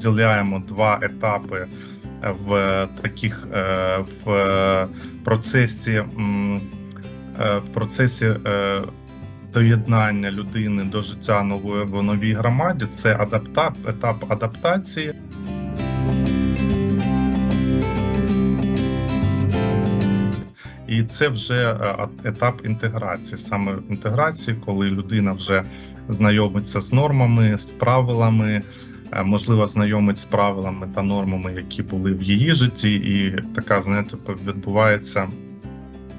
виділяємо два етапи в таких е, в е, процесі е, в процесі е, доєднання людини до життя нової в новій громаді. Це адапта, етап адаптації. І це вже е, етап інтеграції, саме інтеграції, коли людина вже знайомиться з нормами, з правилами, е, можливо, знайомить з правилами та нормами, які були в її житті, і така, знаєте, відбувається,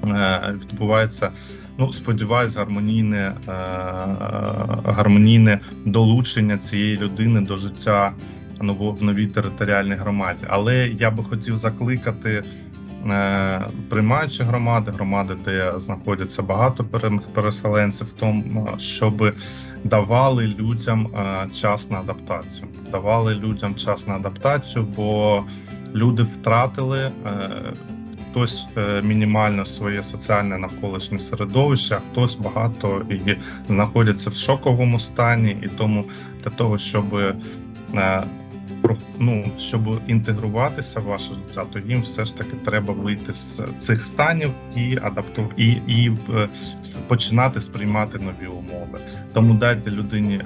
е, відбувається. Ну, сподіваюсь, гармонійне, е, гармонійне долучення цієї людини до життя в новій територіальній громаді. Але я би хотів закликати е, приймаючі громади, громади, де знаходяться багато пере- переселенців, в тому, щоб давали людям е, час на адаптацію. Давали людям час на адаптацію, бо люди втратили. е, Хтось е, мінімально своє соціальне навколишнє середовище, а хтось багато і знаходяться в шоковому стані, і тому для того, щоб е, ну, щоб інтегруватися в ваше життя, то їм все ж таки треба вийти з цих станів і адапту і, і е, починати сприймати нові умови. Тому дайте людині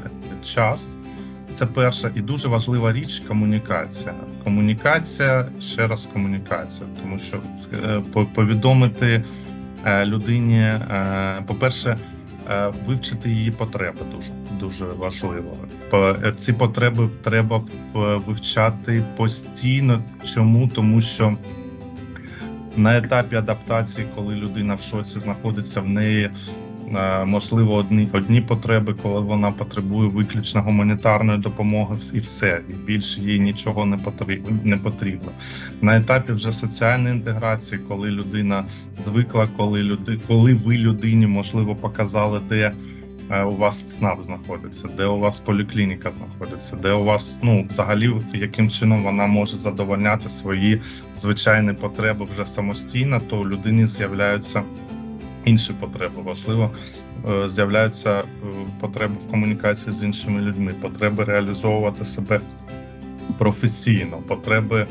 час. Це перша і дуже важлива річ комунікація. Комунікація ще раз комунікація, тому що е, повідомити е, людині, е, по-перше, е, вивчити її потреби дуже дуже важливо. Е, Ці потреби треба в- вивчати постійно. Чому? Тому що на етапі адаптації, коли людина в шоці знаходиться, в неї е, можливо одні, одні потреби, коли вона потребує виключно гуманітарної допомоги, і все, і більше їй нічого не потрібно. Не потрібно. На етапі вже соціальної інтеграції, коли людина звикла, коли люди, коли ви людині можливо показали, де е, у вас ЦНАП знаходиться, де у вас поліклініка знаходиться, де у вас ну взагалі яким чином вона може задовольняти свої звичайні потреби вже самостійно, то у людині з'являються інші потреби. Важливо е, з'являються е, потреби в комунікації з іншими людьми, потреби реалізовувати себе професійно, потреби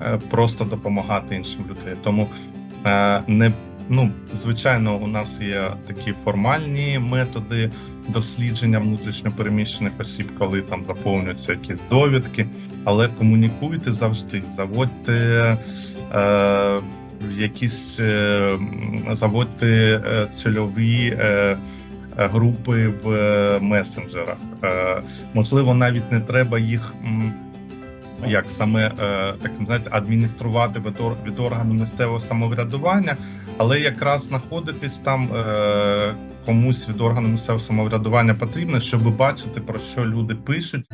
е, просто допомагати іншим людям. Тому не ну, звичайно, у нас є такі формальні методи дослідження внутрішньопереміщених осіб, коли там заповнюються якісь довідки, але комунікуйте завжди, заводьте якісь е, м, е, цільові. Е, Групи в месенджерах. Можливо, навіть не треба їх як саме е, так знаєте, адмініструвати від, від органу місцевого самоврядування, але якраз знаходитись там комусь від органу місцевого самоврядування потрібно, щоб бачити про що люди пишуть.